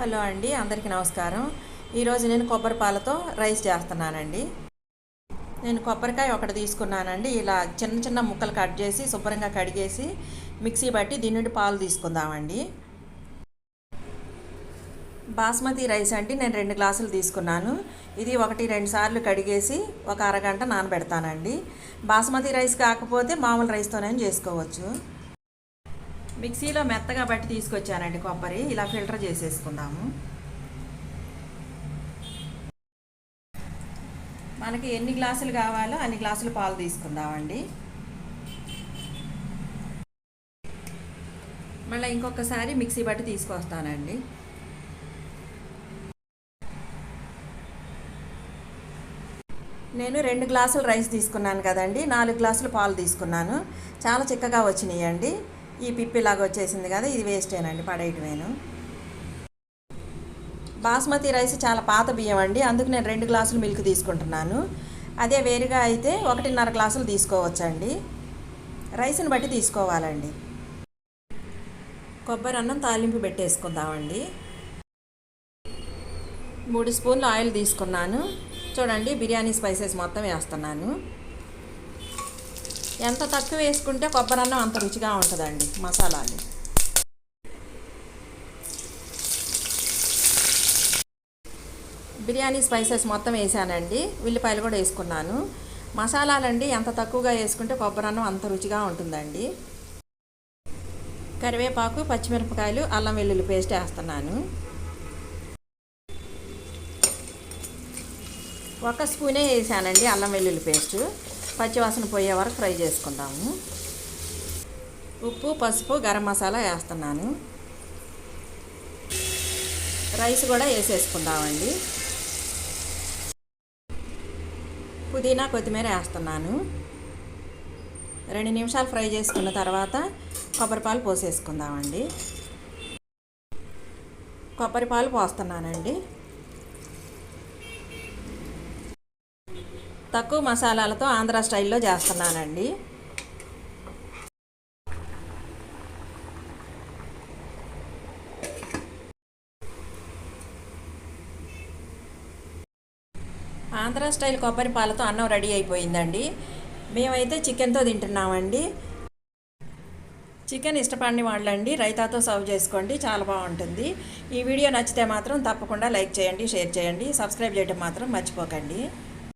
Hello అండి అందరికీ నమస్కారం. ఈరోజు నేను కొబ్బరి పాలతో రైస్ చేస్తున్నానండి. నేను కొబ్బరికాయ ఒకటి తీసుకున్నానండి. ఇలా చిన్న చిన్న ముక్కలు కట్ చేసి శుభ్రంగా కడిగేసి మిక్సీ బట్టి దీని నుండి పాలు తీసుకుందామండి. బాస్మతి రైస్ అంటే నేను రెండు గ్లాసులు తీసుకున్నాను. ఇది ఒకటి రెండు సార్లు కడిగేసి ఒక అరగంట నానబెడతానండి. బాస్మతి రైస్ కాకపోతే మామూలు రైస్తోనే చేసుకోవచ్చు. మిక్సీలో మెత్తగా బట్టి తీసుకొచ్చానండి కొబ్బరి. ఇలా ఫిల్టర్ చేసేసుకుందాము. మనకి ఎన్ని గ్లాసులు కావాలో అన్ని గ్లాసులు పాలు తీసుకుందామండి. మళ్ళీ ఇంకొకసారి మిక్సీ బట్టి తీసుకొస్తానండి. నేను రెండు గ్లాసులు రైస్ తీసుకున్నాను కదండి. నాలుగు గ్లాసులు పాలు తీసుకున్నాను. చాలా చిక్కగా వచ్చినాయండి. ఈ పిప్పిలాగా వచ్చేసింది కదా ఇది వేస్టేనండి పడేయటమేను బాస్మతి రైస్ చాలా పాత బియ్యం అండి అందుకు నేను రెండు గ్లాసులు మిల్క్ తీసుకుంటున్నాను. అదే వేరుగా అయితే ఒకటిన్నర గ్లాసులు తీసుకోవచ్చండి. రైస్ని బట్టి తీసుకోవాలండి. కొబ్బరి అన్నం తాలింపు పెట్టేసుకుందామండి. మూడు స్పూన్లు ఆయిల్ తీసుకున్నాను. చూడండి బిర్యానీ స్పైసెస్ మొత్తం వేస్తున్నాను. ఎంత తక్కువ వేసుకుంటే కొబ్బరి అన్నం అంత రుచిగా ఉంటుందండి మసాలాలు. బిర్యానీ స్పైసెస్ మొత్తం వేసానండి ఉల్లిపాయలు కూడా వేసుకున్నాను. మసాలాలండి ఎంత తక్కువగా వేసుకుంటే కొబ్బరి అన్నం అంత రుచిగా ఉంటుందండి. కరివేపాకు పచ్చిమిరపకాయలు అల్లం వెల్లుల్లి పేస్ట్ వేస్తున్నాను. ఒక స్పూనే వేసానండి అల్లం వెల్లుల్లి పేస్టు. పచ్చివాసన పోయే వరకు ఫ్రై చేసుకుందాము. ఉప్పు పసుపు గరం మసాలా వేస్తున్నాను. రైస్ కూడా వేసేసుకుందామండి. పుదీనా కొత్తిమీర వేస్తున్నాను. రెండు నిమిషాలు ఫ్రై చేసుకున్న తర్వాత కొబ్బరిపాలు పోసేసుకుందామండి. కొబ్బరిపాలు పోస్తున్నానండి. తక్కువ మసాలాలతో ఆంధ్ర స్టైల్లో చేస్తున్నానండి. ఆంధ్ర స్టైల్ కొబ్బరి పాలతో అన్నం రెడీ అయిపోయిందండి. మేమైతే చికెన్తో తింటున్నామండి. చికెన్ ఇష్టపడిన వాళ్ళండి రైతాతో సర్వ్ చేసుకోండి చాలా బాగుంటుంది. ఈ వీడియో నచ్చితే మాత్రం తప్పకుండా లైక్ చేయండి షేర్ చేయండి సబ్స్క్రైబ్ చేయడం మాత్రం మర్చిపోకండి.